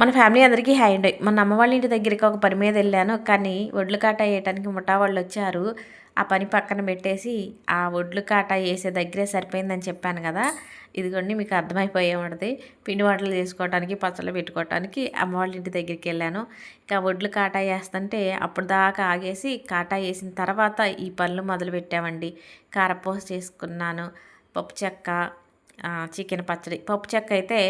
మన ఫ్యామిలీ అందరికీ హ్యాయ్ అండి. మన అమ్మ వాళ్ళ ఇంటి దగ్గరికి ఒక పని మీద వెళ్ళాను. కానీ ఒడ్లు కాటా వేయటానికి ముఠా వాళ్ళు వచ్చారు. ఆ పని పక్కన పెట్టేసి ఆ ఒడ్లు కాటా వేసే దగ్గరే సరిపోయిందని చెప్పాను కదా. ఇదిగోండి మీకు అర్థమైపోయే ఉంటుంది. పిండి వంటలు చేసుకోవడానికి పచ్చళ్ళు పెట్టుకోవడానికి అమ్మ వాళ్ళ ఇంటి దగ్గరికి వెళ్ళాను. ఇంకా ఒడ్లు కాటా వేస్తుంటే అప్పుడు దాకా ఆగేసి కాటా వేసిన తర్వాత ఈ పనులు మొదలు పెట్టామండి. కారపూస చేసుకున్నాను పప్పు చెక్క చికెన్ పచ్చడి. పప్పు చెక్క అయితే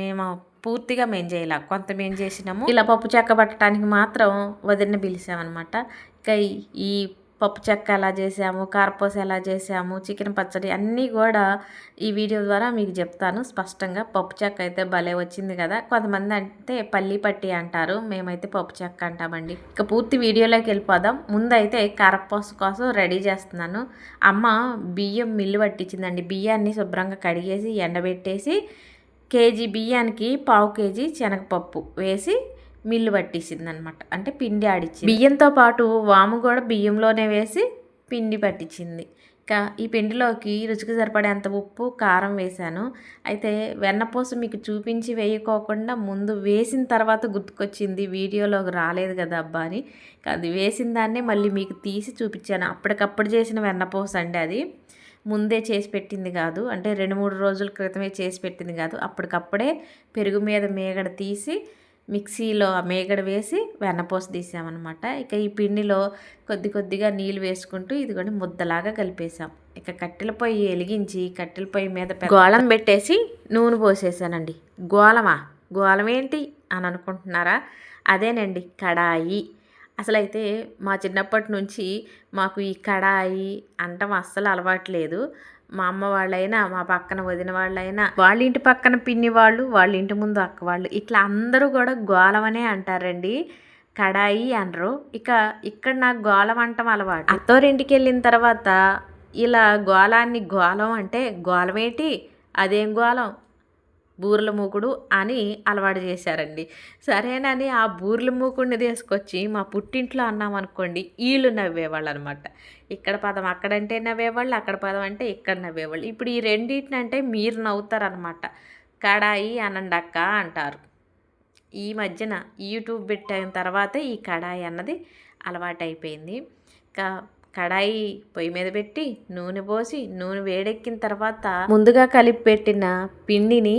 మేము పూర్తిగా మేము చేయలే. కొంత మేము చేసినాము. ఇలా పప్పు చెక్క పట్టడానికి మాత్రం వదిలిన పిలిచామన్నమాట. ఇక ఈ- ఈ పప్పు చెక్క ఎలా చేసాము కారపూస ఎలా చేసాము చికెన్ పచ్చడి అన్నీ కూడా ఈ వీడియో ద్వారా మీకు చెప్తాను. స్పష్టంగా పప్పు చెక్క అయితే భలే వచ్చింది కదా. కొంతమంది అంటే పల్లి పట్టి అంటారు. మేమైతే పప్పు చెక్క అంటామండి. ఇక పూర్తి వీడియోలోకి వెళ్ళిపోదాం. ముందైతే కారపూస కోసం రెడీ చేస్తున్నాను. అమ్మ బియ్యం మిల్లు పట్టించిందండి. బియ్యాన్ని శుభ్రంగా కడిగేసి ఎండబెట్టేసి కేజీ బియ్యానికి పావు కేజీ శనగపప్పు వేసి మిల్లు పట్టించింది అనమాట అంటే పిండి ఆడిచ్చింది. బియ్యంతో పాటు వాము కూడా బియ్యంలోనే వేసి పిండి పట్టించింది. ఇంకా ఈ పిండిలోకి రుచికి సరిపడేంత ఉప్పు కారం వేశాను. అయితే వెన్నపూస మీకు చూపించి వేయకోకుండా ముందు వేసిన తర్వాత గుర్తుకొచ్చింది. వీడియోలోకి రాలేదు కదా అబ్బా అని. అది వేసిన దాన్నే మళ్ళీ మీకు తీసి చూపించాను. అప్పటికప్పుడు చేసిన వెన్నపూస అండి అది. ముందే చేసి పెట్టింది కాదు. అంటే రెండు మూడు రోజుల క్రితమే చేసి పెట్టింది కాదు. అప్పటికప్పుడే పెరుగు మీద మేగడ తీసి మిక్సీలో ఆ మేగడ వేసి వెన్నపూస తీసామన్నమాట. ఇక ఈ పిండిలో కొద్ది కొద్దిగా నీళ్ళు వేసుకుంటూ ఇదిగోండి ముద్దలాగా కలిపేసాం ఇక కట్టెల పొయ్యి వెలిగించి కట్టెల పొయ్యి మీద గోళం పెట్టేసి నూనె పోసేసానండి. గోళమా? గోళం ఏంటి? అని అనుకుంటున్నారా? అదేనండి కడాయి. అసలైతే మా చిన్నప్పటి నుంచి మాకు ఈ కడాయి అంటం అస్సలు అలవాట్లేదు మా అమ్మ వాళ్ళైనా మా పక్కన వదిన వాళ్ళైనా వాళ్ళ ఇంటి పక్కన పిన్ని వాళ్ళు వాళ్ళ ఇంటి ముందు అక్క వాళ్ళు ఇట్లా అందరూ కూడా గోళమనే అంటారండి. కడాయి అనరు. ఇక ఇక్కడ నాకు గోళం అంటం అలవాటు. అత్తోరింటికి వెళ్ళిన తర్వాత ఇలా గోళాన్ని గోళం అంటే గోళమేంటి అదేం గోళం బూరెల మూకుడు అని అలవాటు చేశారండి. సరేనని ఆ బూరెల మూకుడిని తీసుకొచ్చి మా పుట్టింట్లో అన్నామనుకోండి ఈళ్ళు వీళ్ళు నవ్వేవాళ్ళు అనమాట ఇక్కడ పదం అక్కడంటే నవ్వేవాళ్ళు అక్కడ పదం అంటే ఇక్కడ నవ్వేవాళ్ళు. ఇప్పుడు ఈ రెండింటిని అంటే మీరు నవ్వుతారనమాట. కడాయి అనండక్క అంటారు. ఈ మధ్యన యూట్యూబ్ పెట్టిన తర్వాత ఈ కడాయి అన్నది అలవాటైపోయింది. ఇంకా కడాయి పొయ్యి మీద పెట్టి నూనె పోసి నూనె వేడెక్కిన తర్వాత ముందుగా కలిపి పెట్టిన పిండిని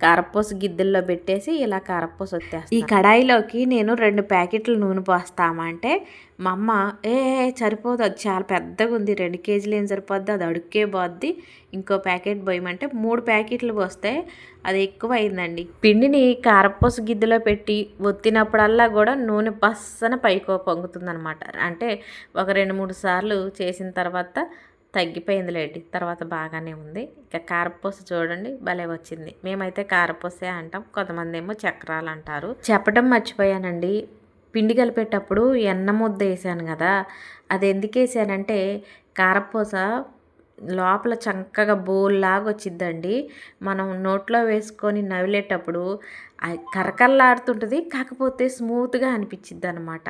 కారపూస గిద్దెల్లో పెట్టేసి ఇలా కారపూస వచ్చేస్తాను ఈ కడాయిలోకి నేను రెండు ప్యాకెట్లు నూనె పోస్తామా అంటే మా అమ్మ ఏ సరిపోదు అది చాలా పెద్దగా ఉంది రెండు కేజీలు ఏం సరిపోద్ది అది అడుక్కే పోద్ది ఇంకో ప్యాకెట్ పోయమంటే మూడు ప్యాకెట్లు పోస్తే అది ఎక్కువ అయిందండి పిండిని కారపూస గిద్దెలో పెట్టి ఒత్తినప్పుడల్లా కూడా నూనె బస్సన పైకో పొంగుతుంది అంటే ఒక రెండు మూడు సార్లు చేసిన తర్వాత తగ్గిపోయిందిలేండి. తర్వాత బాగానే ఉంది. ఇక కారపూస చూడండి భలే వచ్చింది. మేమైతే కారపూసే అంటాం కొంతమంది ఏమో చక్రాలు అంటారు. చెప్పడం మర్చిపోయానండి. పిండి కలిపేటప్పుడు ఎన్న ముద్ద వేసాను కదా అది ఎందుకు వేసానంటే కారపూస లోపల చక్కగా బోల్లాగా వచ్చిద్దండి మనం నోట్లో వేసుకొని నవిలేటప్పుడు అది కరకరలాడుతుంటుంది కాకపోతే స్మూత్గా అనిపించిద్ది అనమాట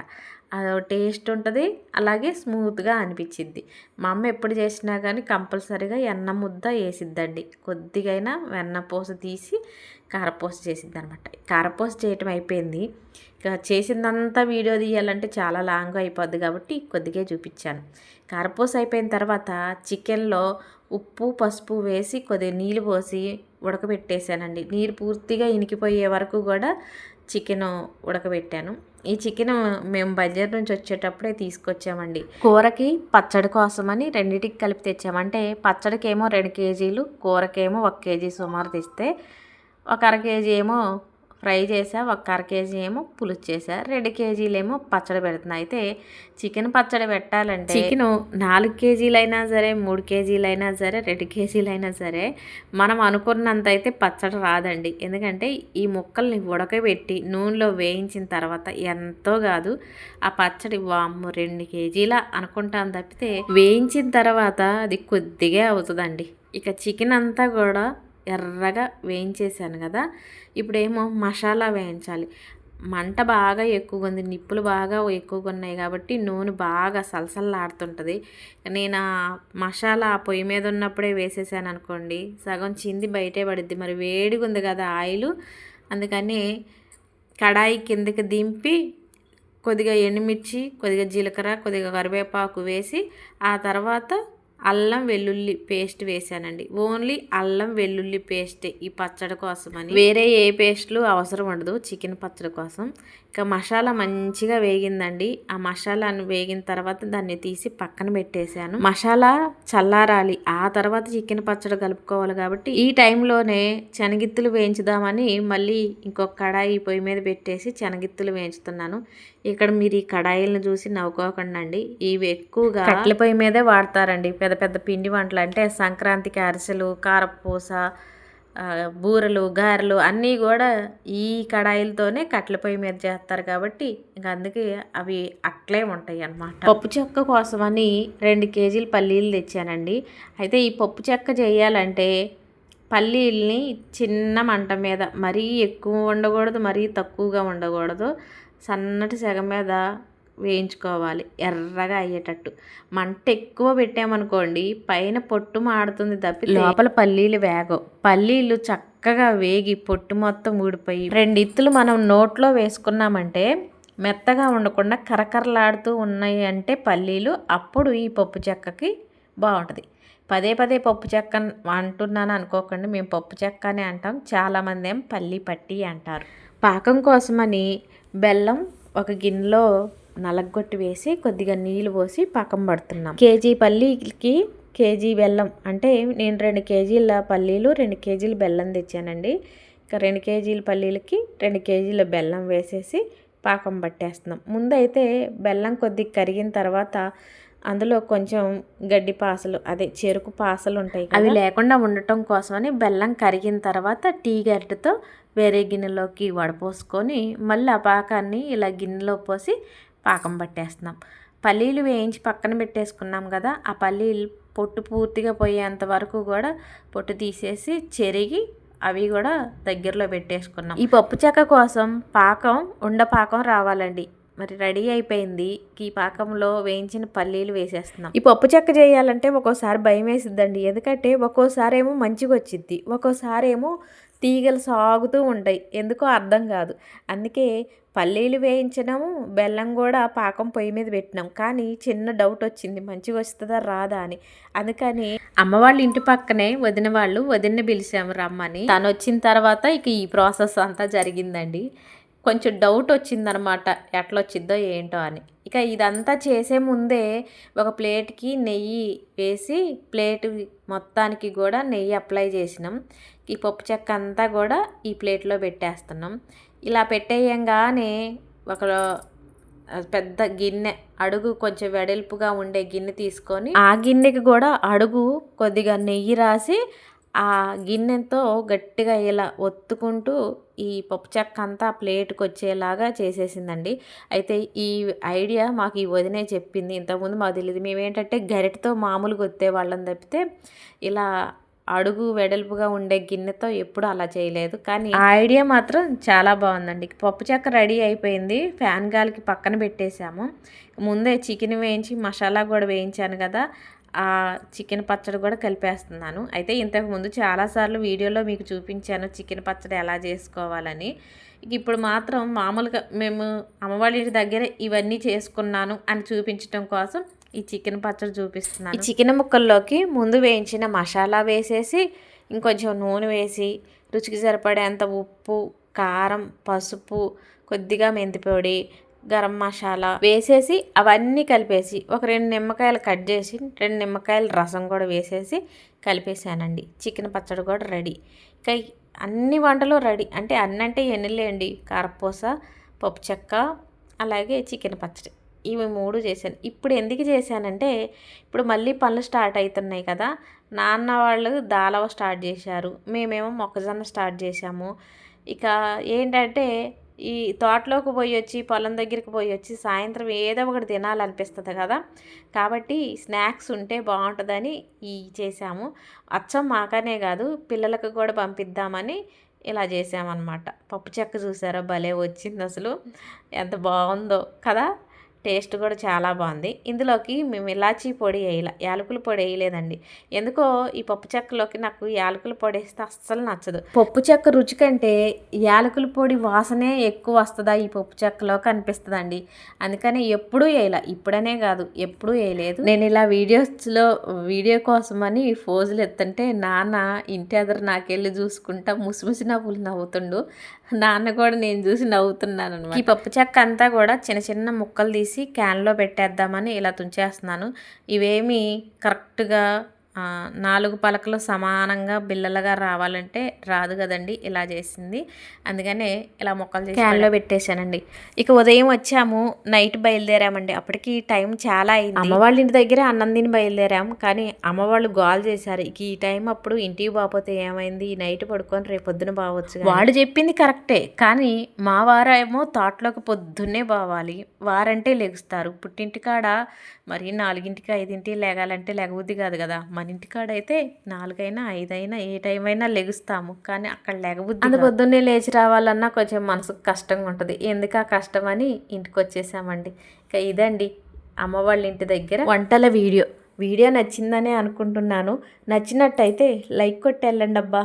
అది టేస్ట్ ఉంటుంది అలాగే స్మూత్గా అనిపించిద్ది మా అమ్మ ఎప్పుడు చేసినా కానీ కంపల్సరీగా ఎన్న ముద్ద వేసిద్దండి. కొద్దిగైనా వెన్న పూస తీసి కారపూస చేసింది అనమాట కారపూస చేయటం అయిపోయింది. ఇక చేసిందంతా వీడియో తీయాలంటే చాలా లాంగ్ అయిపోద్ది కాబట్టి కొద్దిగా చూపించాను. కారపూస అయిపోయిన తర్వాత చికెన్లో ఉప్పు పసుపు వేసి కొద్దిగా నీళ్ళు పోసి ఉడకబెట్టేశానండి. నీరు పూర్తిగా ఇనికిపోయే వరకు కూడా చికెన్ ఉడకబెట్టాను. ఈ చికెన్ మేము బజార్ నుంచి వచ్చేటప్పుడే తీసుకొచ్చామండి. కూరకి పచ్చడి కోసమని రెండింటికి కలిపి తెచ్చామంటే పచ్చడికేమో రెండు కేజీలు కూరకేమో ఒక కేజీ సుమారు తెస్తే ఒక అర కేజీ ఏమో ఫ్రై చేసా ఒక అర కేజీ ఏమో పులుసు చేసా రెండు కేజీలేమో పచ్చడి పెడుతున్నా. అయితే చికెన్ పచ్చడి పెట్టాలంటే చికెన్ నాలుగు కేజీలైనా సరే మూడు కేజీలైనా సరే రెండు కేజీలైనా సరే మనం అనుకున్నంత అయితే పచ్చడి రాదండి. ఎందుకంటే ఈ ముక్కల్ని ఉడకబెట్టి నూనెలో వేయించిన తర్వాత ఎంతో కాదు ఆ పచ్చడి వామ్ము రెండు కేజీల అనుకుంటాను తప్పితే వేయించిన తర్వాత అది కొద్దిగా అవుతుందండి. ఇక చికెన్ అంతా కూడా ఎర్రగా వేయించేసాను కదా. ఇప్పుడేమో మసాలా వేయించాలి. మంట బాగా ఎక్కువగా ఉంది. నిప్పులు బాగా ఎక్కువగా ఉన్నాయి కాబట్టి నూనె బాగా సలసలలాడుతుంటుంది నేను ఆ మసాలా ఆ పొయ్యి మీద ఉన్నప్పుడే వేసేసాను అనుకోండి. సగం చింది బయటే పడిద్ది. మరి వేడిగా ఉంది కదా ఆయిల్. అందుకని కడాయి కిందకి దింపి కొద్దిగా ఎండుమిర్చి కొద్దిగా జీలకర్ర కొద్దిగా కరివేపాకు వేసి ఆ తర్వాత అల్లం వెల్లుల్లి పేస్ట్ వేసానండి. ఓన్లీ అల్లం వెల్లుల్లి పేస్ట్ ఈ పచ్చడి కోసమని. వేరే ఏ పేస్ట్లు అవసరం ఉండదు చికెన్ పచ్చడి కోసం. ఇక మసాలా మంచిగా వేగిందండి. ఆ మసాలాను వేగిన తర్వాత దాన్ని తీసి పక్కన పెట్టేశాను. మసాలా చల్లారాలి. ఆ తర్వాత చికెన్ పచ్చడి కలుపుకోవాలి కాబట్టి ఈ టైంలోనే శనగిత్తులు వేయించుదామని మళ్ళీ ఇంకొక కడాయి పొయ్యి మీద పెట్టేసి శనగిత్తులు వేయించుతున్నాను. ఇక్కడ మీరు ఈ కడాయిలను చూసి నవ్వుకోకండి అండి ఇవి ఎక్కువగా కట్ల పొయ్యి మీదే వాడతారండి. పెద్ద పెద్ద పిండి వంటలు అంటే సంక్రాంతికి అరిసెలు కారపూస బూరలు బూరెలు గారెలు అన్నీ కూడా ఈ కడాయిలతోనే కట్టెల పొయ్యి మీద చేస్తారు కాబట్టి ఇంకా అందుకే అవి అట్లే ఉంటాయి అన్నమాట. పప్పు చెక్క కోసమని రెండు కేజీలు పల్లీలు తెచ్చానండి. అయితే ఈ పప్పు చెక్క చేయాలంటే పల్లీల్ని చిన్న మంట మీద మరీ ఎక్కువ ఉండకూడదు మరీ తక్కువగా ఉండకూడదు సన్నటి సెగ మీద వేయించుకోవాలి ఎర్రగా అయ్యేటట్టు. మంట ఎక్కువ పెట్టామనుకోండి పైన పొట్టు మాడుతుంది తప్పి లోపల పల్లీలు వేగవు. పల్లీలు చక్కగా వేగి పొట్టు మొత్తం ఊడిపోయి రెండు ఇత్తులు మనం నోట్లో వేసుకున్నామంటే మెత్తగా ఉండకుండా కరకరలాడుతూ ఉన్నాయి అంటే పల్లీలు అప్పుడు ఈ పప్పు చెక్కకి బాగుంటుంది. పదే పదే పప్పు చెక్క అంటున్నాను అనుకోకండి మేము పప్పు చెక్క అని అంటాం చాలామంది ఏం పల్లి పట్టి అంటారు. పాకం కోసమని బెల్లం ఒక గిన్నెలో నలగొట్టి వేసి కొద్దిగా నీళ్ళు పోసి పాకం పడుతున్నాం. కేజీ పల్లీకి కేజీ బెల్లం అంటే నేను రెండు కేజీల పల్లీలు రెండు కేజీల బెల్లం తెచ్చానండి. ఇక రెండు కేజీల పల్లీలకి రెండు కేజీల బెల్లం వేసేసి పాకం పట్టేస్తున్నాం. ముందైతే బెల్లం కొద్దిగా కరిగిన తర్వాత అందులో కొంచెం గడ్డి పాసలు అదే చెరుకు పాసలు ఉంటాయి అవి లేకుండా ఉండటం కోసమని బెల్లం కరిగిన తర్వాత టీ గరిటెతో వేరే గిన్నెలోకి వడపోసుకొని మళ్ళీ ఆ పాకాన్ని ఇలా గిన్నెలో పోసి పాకం పట్టేస్తున్నాం. పల్లీలు వేయించి పక్కన పెట్టేసుకున్నాం కదా ఆ పల్లీలు పొట్టు పూర్తిగా పోయేంత వరకు కూడా పొట్టు తీసేసి చెరిగి అవి కూడా దగ్గరలో పెట్టేసుకున్నాం. ఈ పప్పు చెక్క కోసం పాకం ఉండ పాకం రావాలండి. మరి రెడీ అయిపోయింది. ఈ పాకంలో వేయించిన పల్లీలు వేసేస్తున్నాం. ఈ పప్పు చెక్క చేయాలంటే ఒక్కోసారి భయం వేసిద్దండి. ఎందుకంటే ఒక్కోసారి ఏమో మంచిగా వచ్చిద్ది ఒక్కోసారి ఏమో తీగలు సాగుతూ ఉంటాయి. ఎందుకో అర్థం కాదు. అందుకే పల్లీలు వేయించినాము బెల్లం కూడా పాకం పొయ్యి మీద పెట్టినాం. కానీ చిన్న డౌట్ వచ్చింది మంచిగా వస్తుందా రాదా అని. అందుకని అమ్మ వాళ్ళ ఇంటి పక్కనే వదిన వాళ్ళు వదిన పిలిచాము రమ్మని. తను వచ్చిన తర్వాత ఇక ఈ ప్రాసెస్ అంతా జరిగిందండి. కొంచెం డౌట్ వచ్చిందనమాట. ఎట్లా వచ్చిద్దో ఏంటో అని. ఇక ఇదంతా చేసే ముందే ఒక ప్లేట్కి నెయ్యి వేసి ప్లేట్ మొత్తానికి కూడా నెయ్యి అప్లై చేసినాం. ఈ పప్పు చెక్క అంతా కూడా ఈ ప్లేట్లో పెట్టేస్తున్నాం. ఇలా పెట్టేయంగానే ఒక పెద్ద గిన్నె అడుగు కొంచెం వెడల్పుగా ఉండే గిన్నె తీసుకొని ఆ గిన్నెకి కూడా అడుగు కొద్దిగా నెయ్యి రాసి ఆ గిన్నెతో గట్టిగా ఇలా ఒత్తుకుంటూ ఈ పప్పు చెక్క అంతా ప్లేట్కి వచ్చేలాగా చేసేసిందండి. అయితే ఈ ఐడియా మాకు ఈ వదినే చెప్పింది. ఇంతకుముందు మాకు తెలియదు మేమేంటంటే గరిటతో మామూలుగా ఒత్తే వాళ్ళని తప్పితే ఇలా అడుగు వెడల్పుగా ఉండే గిన్నెతో ఎప్పుడు అలా చేయలేదు. కానీ ఆ ఐడియా మాత్రం చాలా బాగుందండి. పప్పు చెక్క రెడీ అయిపోయింది. ఫ్యాన్ గాలికి పక్కన పెట్టేశాము. ముందే చికెన్ వేయించి మసాలా కూడా వేయించాను కదా. ఆ చికెన్ పచ్చడి కూడా కలిపేస్తున్నాను. అయితే ఇంతకు ముందు చాలాసార్లు వీడియోలో మీకు చూపించాను చికెన్ పచ్చడి ఎలా చేసుకోవాలని. ఇప్పుడు మాత్రం మామూలుగా మేము అమ్మవాళ్ళ ఇంటి దగ్గర ఇవన్నీ చేసుకున్నాను అని చూపించడం కోసం ఈ చికెన్ పచ్చడి చూపిస్తున్నాను. ఈ చికెన్ ముక్కల్లోకి ముందు వేయించిన మసాలా వేసేసి ఇంకొంచెం నూనె వేసి రుచికి సరిపడేంత ఉప్పు కారం పసుపు కొద్దిగా మెంతిపొడి గరం మసాలా వేసేసి అవన్నీ కలిపేసి ఒక రెండు నిమ్మకాయలు కట్ చేసి రెండు నిమ్మకాయల రసం కూడా వేసేసి కలిపేసానండి. చికెన్ పచ్చడి కూడా రెడీ. ఇంకా అన్ని వంటలు రెడీ. అంటే అన్నంటే అంటే ఎన్నిలేండి కారపూస పప్పు చెక్క అలాగే చికెన్ పచ్చడి. ఇవి మూడు చేశాను. ఇప్పుడు ఎందుకు చేశానంటే ఇప్పుడు మళ్ళీ పనులు స్టార్ట్ అవుతున్నాయి కదా. నాన్న వాళ్ళు దాలవ స్టార్ట్ చేశారు. మేమేమో మొక్కజొన్న స్టార్ట్ చేశాము. ఇక ఏంటంటే ఈ తోటలోకి పోయి వచ్చి పొలం దగ్గరికి పోయి వచ్చి సాయంత్రం ఏదో ఒకటి తినాలనిపిస్తుంది కదా. కాబట్టి స్నాక్స్ ఉంటే బాగుంటుందని ఈ చేసాము అచ్చం మాకనే కాదు పిల్లలకు కూడా పంపిద్దామని ఇలా చేసామన్నమాట పప్పు చెక్క చూసారా? భలే వచ్చింది అసలు ఎంత బాగుందో కదా. టేస్ట్ కూడా చాలా బాగుంది. ఇందులోకి మేము ఇలాచీ పొడి వేయాల యాలకుల పొడి వేయలేదండి. ఎందుకో ఈ పప్పు చెక్కలోకి నాకు యాలకుల పొడి వేస్తే అస్సలు నచ్చదు. పప్పు చెక్క రుచి కంటే యాలకుల పొడి వాసనే ఎక్కువ వస్తుందా ఈ పప్పు చెక్కలో కనిపిస్తుందండి. అందుకని ఎప్పుడూ వేయాల ఇప్పుడనే కాదు ఎప్పుడూ వేయలేదు. నేను ఇలా వీడియోస్లో వీడియో కోసమని ఫోజులు ఎత్తుంటే నాన్న ఇంటి ఎదురు నాకెళ్ళి చూసుకుంటా ముసిముసి నవ్వులు నవ్వుతుండు. నాన్న కూడా నేను చూసి నవ్వుతున్నాను అనమాట ఈ పప్పు చెక్క అంతా కూడా చిన్న చిన్న ముక్కలు తీసి క్యాన్లో పెట్టేద్దామని ఇలా తుంచేస్తున్నాను. ఇవేమి కరెక్ట్గా నాలుగు పలకలు సమానంగా బిల్లలుగా రావాలంటే రాదు కదండి ఇలా చేసింది. అందుకనే ఇలా మొక్కలు చేసి క్యాన్లో పెట్టేశానండి. ఇక ఉదయం వచ్చాము నైట్ బయలుదేరామండి. అప్పటికి టైం చాలా అయింది. అమ్మ వాళ్ళ ఇంటి దగ్గర అన్నం తిని బయలుదేరాం కానీ అమ్మ వాళ్ళు గోల్ చేశారు. ఇక ఈ టైం అప్పుడు ఇంటికి బాపోతే ఏమైంది? ఈ నైట్ పడుకొని రేపు పొద్దున బావచ్చు వాళ్ళు చెప్పింది కరెక్టే కానీ మా వారేమో తోటలోకి పొద్దున్నే బావాలి వారంటే లెగుస్తారు. పుట్టింటికాడ మరి నాలుగింటికి ఐదింటికి లేగాలంటే లెగబుద్ది కాదు కదా. మన ఇంటికాడ అయితే నాలుగైనా ఐదైనా ఏ టైం అయినా లెగుస్తాము. కానీ అక్కడ లెగబుద్ది అంత పొద్దున్నే లేచి రావాలన్నా కొంచెం మనసుకు కష్టంగా ఉంటుంది. ఎందుకు ఆ కష్టం అని ఇంటికి వచ్చేసామండి ఇక ఇదండి అమ్మ వాళ్ళ ఇంటి దగ్గర వంటల వీడియో. వీడియో నచ్చిందనే అనుకుంటున్నాను. నచ్చినట్టయితే లైక్ కొట్టి వెళ్ళండి అబ్బా